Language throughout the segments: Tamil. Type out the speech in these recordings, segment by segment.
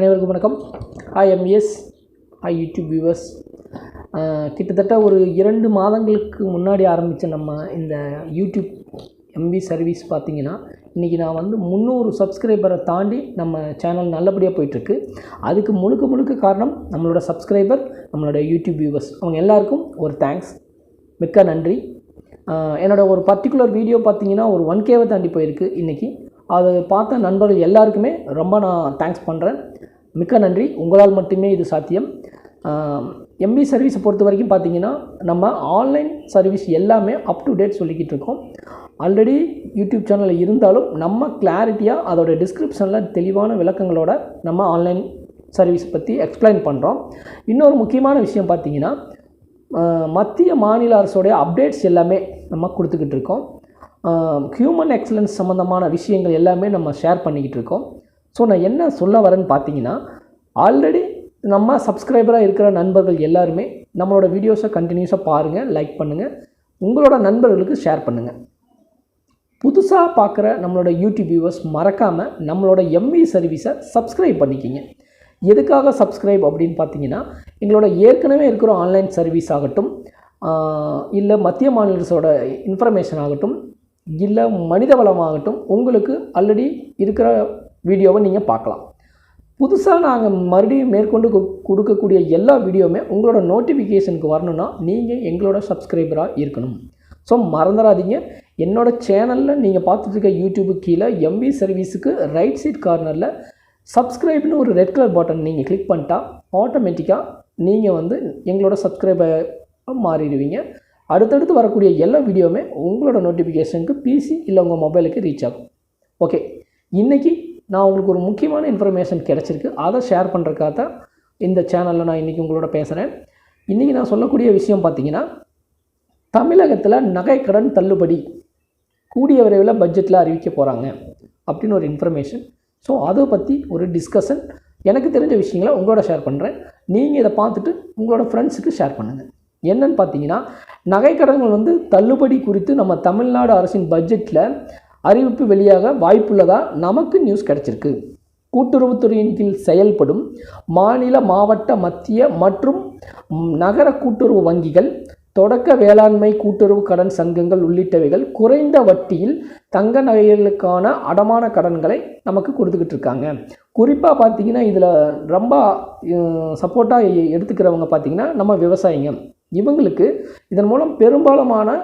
அனைவருக்கும் வணக்கம். Hi MS hi YouTube viewers கிட்டத்தட்ட ஒரு இரண்டு மாதங்களுக்கு முன்னாடி ஆரம்பித்த நம்ம இந்த யூடியூப் எம்பி சர்வீஸ் பார்த்திங்கன்னா இன்றைக்கி நான் வந்து முந்நூறு சப்ஸ்கிரைபரை தாண்டி நம்ம சேனல் நல்லபடியாக போயிட்டுருக்கு. அதுக்கு முழுக்க முழுக்க காரணம் நம்மளோட சப்ஸ்கிரைபர் நம்மளோட யூடியூப் வியூவர்ஸ் அவங்க எல்லாருக்கும் ஒரு தேங்க்ஸ் மிக்க நன்றி. என்னோடய ஒரு பர்டிகுலர் வீடியோ பார்த்தீங்கன்னா ஒரு ஒன் கேவை தாண்டி போயிருக்கு இன்றைக்கி அதை பார்த்த நண்பர்கள் எல்லாருக்குமே ரொம்ப நான் தேங்க்ஸ் பண்ணுறேன் மிக்க நன்றி. உங்களால் மட்டுமே இது சாத்தியம். எம்பி சர்வீஸை பொறுத்த வரைக்கும் பார்த்தீங்கன்னா நம்ம ஆன்லைன் சர்வீஸ் எல்லாமே அப் டு டேட் சொல்லிக்கிட்டு இருக்கோம். ஆல்ரெடி யூடியூப் சேனலில் இருந்தாலும் நம்ம கிளாரிட்டியாக அதோட டிஸ்கிரிப்ஷனில் தெளிவான விளக்கங்களோட நம்ம ஆன்லைன் சர்வீஸ் பற்றி எக்ஸ்பிளைன் பண்ணுறோம் இன்னொரு முக்கியமான விஷயம் பார்த்தீங்கன்னா மத்திய மாநில அரசோடைய அப்டேட்ஸ் எல்லாமே நம்ம கொடுத்துக்கிட்டு இருக்கோம். ஹியூமன் எக்ஸலன்ஸ் சம்மந்தமான விஷயங்கள் எல்லாமே நம்ம ஷேர் பண்ணிக்கிட்டு இருக்கோம். ஸோ நான் என்ன சொல்ல வரேன்னு பார்த்தீங்கன்னா ஆல்ரெடி நம்ம சப்ஸ்கிரைபராக இருக்கிற நண்பர்கள் எல்லாருமே நம்மளோட வீடியோஸை கண்டினியூஸாக பாருங்கள் லைக் பண்ணுங்கள் உங்களோட நண்பர்களுக்கு ஷேர் பண்ணுங்கள் புதுசாக பார்க்குற நம்மளோட யூடியூப் வியூவர்ஸ் மறக்காமல் நம்மளோட எம்இ சர்வீஸை சப்ஸ்கிரைப் பண்ணிக்கிங்க. எதுக்காக சப்ஸ்கிரைப் அப்படின்னு பார்த்தீங்கன்னா எங்களோட ஏற்கனவே இருக்கிற ஆன்லைன் சர்வீஸ் ஆகட்டும் இல்லை மத்திய மாநில அரசோட இன்ஃபர்மேஷன் ஆகட்டும் இல்லை மனித வளமாகட்டும் உங்களுக்கு ஆல்ரெடி இருக்கிற வீடியோவை நீங்கள் பார்க்கலாம். புதுசாக நாங்கள் மறுபடியும் மேற்கொண்டு கொடுக்கக்கூடிய எல்லா வீடியோவுமே உங்களோட நோட்டிஃபிகேஷனுக்கு வரணும்னா நீங்கள் எங்களோட சப்ஸ்கிரைபராக இருக்கணும். ஸோ மறந்துடாதீங்க. என்னோடய சேனலில் நீங்கள் பார்த்துட்ருக்க இருக்க கீழே எம்பி சர்வீஸுக்கு ரைட் சைட் கார்னரில் சப்ஸ்கிரைப்னு ஒரு ரெட் கலர் பட்டன் நீங்கள் கிளிக் பண்ணிட்டா ஆட்டோமேட்டிக்காக நீங்கள் வந்து எங்களோட சப்ஸ்கிரைபர் மாறிடுவீங்க. அடுத்தடுத்து வரக்கூடிய எல்லா வீடியோவுமே உங்களோட நோட்டிஃபிகேஷனுக்கு பிசி இல்லை உங்கள் மொபைலுக்கு ரீச் ஆகும். ஓகே இன்றைக்கி நான் உங்களுக்கு ஒரு முக்கியமான இன்ஃபர்மேஷன் கிடச்சிருக்கு. அதை ஷேர் பண்ணுறக்காக தான் இந்த சேனலில் நான் இன்றைக்கி உங்களோட பேசுகிறேன் இன்றைக்கி நான் சொல்லக்கூடிய விஷயம் பார்த்தீங்கன்னா தமிழகத்தில் நகைக்கடன் தள்ளுபடி கூடிய விரைவில் பட்ஜெட்டில் அறிவிக்க போகிறாங்க அப்படின்னு ஒரு இன்ஃபர்மேஷன் ஸோ அதை பற்றி ஒரு டிஸ்கஷன் எனக்கு தெரிஞ்ச விஷயங்களை உங்களோட ஷேர் பண்ணுறேன் நீங்கள் இதை பார்த்துட்டு உங்களோட ஃப்ரெண்ட்ஸுக்கு ஷேர் பண்ணுங்கள் என்னன்னு பார்த்தீங்கன்னா நகைக்கடன்கள் வந்து தள்ளுபடி குறித்து நம்ம தமிழ்நாடு அரசின் பட்ஜெட்டில் அறிவிப்பு வெளியாக வாய்ப்புள்ளதா நமக்கு நியூஸ் கிடச்சிருக்கு. கூட்டுறவுத்துறையின் கீழ் செயல்படும் மாநில மாவட்ட மத்திய மற்றும் நகர கூட்டுறவு வங்கிகள் தொடக்க வேளாண்மை கூட்டுறவு கடன் சங்கங்கள் உள்ளிட்டவைகள் குறைந்த வட்டியில் தங்க நகைகளுக்கான அடமான கடன்களை நமக்கு கொடுத்துக்கிட்டு இருக்காங்க. குறிப்பாக பார்த்தீங்கன்னா இதில் ரொம்ப சப்போர்ட்டாக எடுத்துக்கிறவங்க பார்த்திங்கன்னா நம்ம விவசாயிங்க. இவங்களுக்கு இதன் மூலம் பெரும்பாலுமான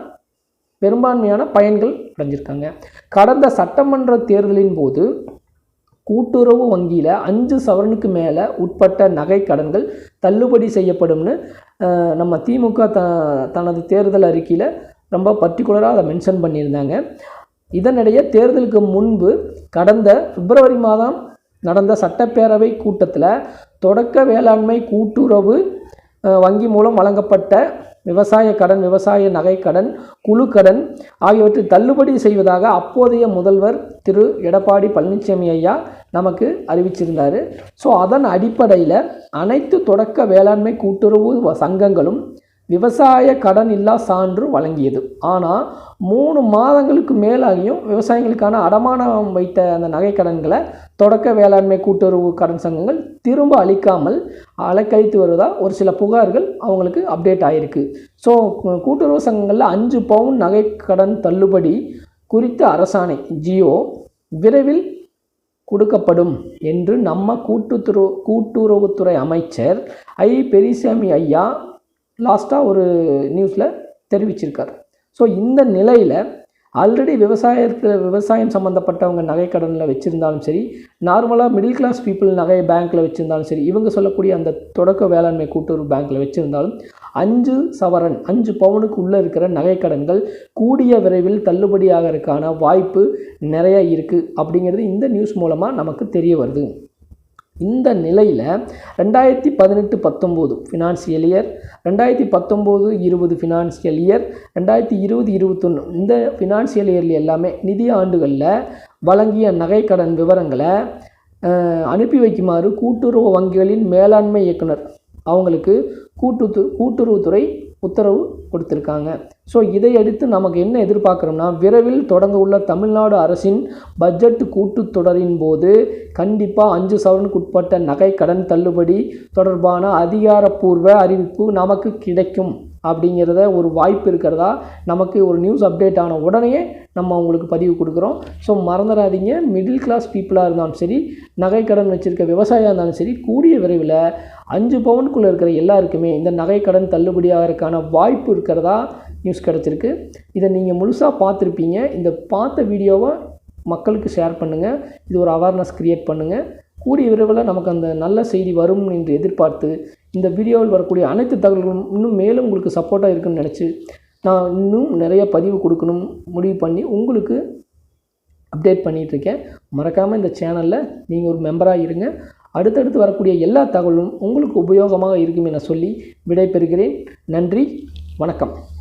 பெரும்பான்மையான பயன்கள் அடைஞ்சிருக்காங்க. கடந்த சட்டமன்ற தேர்தலின் போது கூட்டுறவு வங்கியில் அஞ்சு சவரனுக்கு மேலே உட்பட்ட நகை கடன்கள் தள்ளுபடி செய்யப்படும்னு நம்ம திமுக த தனது தேர்தல் அறிக்கையில் ரொம்ப பர்டிகுலராக அதை மென்ஷன் பண்ணியிருந்தாங்க. இதனிடையே தேர்தலுக்கு முன்பு கடந்த பிப்ரவரி மாதம் நடந்த சட்டப்பேரவை கூட்டத்தில் தொடக்க வேளாண்மை கூட்டுறவு வங்கி மூலம் வழங்கப்பட்ட விவசாய கடன் விவசாய நகைக்கடன் குழு கடன் ஆகியவற்றை தள்ளுபடி செய்வதாக அப்போதைய முதல்வர் திரு. எடப்பாடி பழனிசாமி ஐயா நமக்கு அறிவிச்சிருந்தார். ஸோ அதன் அடிப்படையில் அனைத்து தொடக்க வேளாண்மை கூட்டுறவு சங்கங்களும் விவசாய கடன் இல்லா சான்று வழங்கியது. ஆனால் மூணு மாதங்களுக்கு மேலாகியும் விவசாயிகளுக்கான அடமானம் வைத்த அந்த நகைக்கடன்களை தொடக்க வேளாண்மை கூட்டுறவு கடன் சங்கங்கள் திரும்ப அளிக்காமல் அலைக்கழித்து வருவதால் ஒரு சில புகார்கள் அவங்களுக்கு அப்டேட் ஆகிருக்கு ஸோ கூட்டுறவு சங்கங்களில் அஞ்சு பவுன் நகைக்கடன் தள்ளுபடி குறித்த அரசாணை ஜியோ விரைவில் கொடுக்கப்படும் என்று நம்ம கூட்டுத்துறை கூட்டுறவுத்துறை அமைச்சர் ஐ. பெரியசாமி ஐயா லாஸ்ட்டாக ஒரு நியூஸில் தெரிவிச்சிருக்கார். ஸோ இந்த நிலையில் ஆல்ரெடி விவசாயத்தில் விவசாயம் சம்மந்தப்பட்டவங்க நகைக்கடனில் வச்சுருந்தாலும் சரி நார்மலாக மிடில் கிளாஸ் பீப்புள் நகை பேங்க்கில் வச்சுருந்தாலும் சரி இவங்க சொல்லக்கூடிய அந்த தொடக்க வேளாண்மை கூட்டுறவு பேங்க்கில் வச்சுருந்தாலும் அஞ்சு சவரன் அஞ்சு பவுனுக்கு உள்ளே இருக்கிற நகைக்கடன்கள் கூடிய விரைவில் தள்ளுபடியாகிறதுக்கான வாய்ப்பு நிறைய இருக்குது அப்படிங்கிறது இந்த நியூஸ் மூலமாக நமக்கு தெரிய வருது. இந்த நிலையில் ரெண்டாயிரத்தி பதினெட்டு பத்தொம்போது ஃபினான்சியல் இயர் ரெண்டாயிரத்தி பத்தொம்போது இருபது ஃபினான்சியல் இயர் ரெண்டாயிரத்தி இருபது இருபத்தொன்று இந்த ஃபினான்சியல் இயரில் எல்லாமே நிதி ஆண்டுகளில் வழங்கிய நகைக்கடன் விவரங்களை அனுப்பி வைக்குமாறு கூட்டுறவு வங்கிகளின் மேலாண்மை இயக்குனர் அவங்களுக்கு கூட்டுத்து கூட்டுறவுத்துறை உத்தரவு கொடுத்துருக்காங்க. ஸோ இதையடுத்து நமக்கு என்ன எதிர்பார்க்குறோம்னா விரைவில் தொடங்க உள்ள தமிழ்நாடு அரசின் பட்ஜெட் கூட்டுத்தொடரின் போது கண்டிப்பாக அஞ்சு சவரனுக்கு உட்பட்ட நகை கடன் தள்ளுபடி தொடர்பான அதிகாரப்பூர்வ அறிவிப்பு நமக்கு கிடைக்கும் அப்படிங்கிறத ஒரு வாய்ப்பு இருக்கிறதா? நமக்கு ஒரு நியூஸ் அப்டேட் ஆன உடனே நம்ம உங்களுக்கு பதிவு கொடுக்குறோம். ஸோ மறந்துடாதீங்க. மிடில் கிளாஸ் பீப்புளாக இருந்தாலும் சரி நகை கடன் வச்சுருக்க விவசாயியாக இருந்தாலும் சரி கூடிய விரைவில் அஞ்சு பவுனுக்குள்ளே இருக்கிற எல்லாருக்குமே இந்த நகை கடன் தள்ளுபடியாகிறதுக்கான வாய்ப்பு இருக்கிறதா நியூஸ் கிடச்சிருக்கு. இதை நீங்கள் முழுசாக பார்த்துருப்பீங்க. இந்த பார்த்த வீடியோவை மக்களுக்கு ஷேர் பண்ணுங்கள் இது ஒரு அவேர்னஸ் க்ரியேட் பண்ணுங்கள் கூடிய விரைவில் நமக்கு அந்த நல்ல செய்தி வரும் என்று எதிர்பார்த்து இந்த வீடியோவில் வரக்கூடிய அனைத்து தகவல்களும் இன்னும் மேலும் உங்களுக்கு சப்போர்ட்டாக இருக்குன்னு நினச்சி நான் இன்னும் நிறைய பதிவு கொடுக்கணும் முடிவு பண்ணி உங்களுக்கு அப்டேட் பண்ணிகிட்ருக்கேன் மறக்காமல் இந்த சேனலில் நீங்கள் ஒரு மெம்பராக இருங்க. அடுத்தடுத்து வரக்கூடிய எல்லா தகவலும் உங்களுக்கு உபயோகமாக இருக்கும் என சொல்லி விடைபெறுகிறேன். நன்றி. வணக்கம்.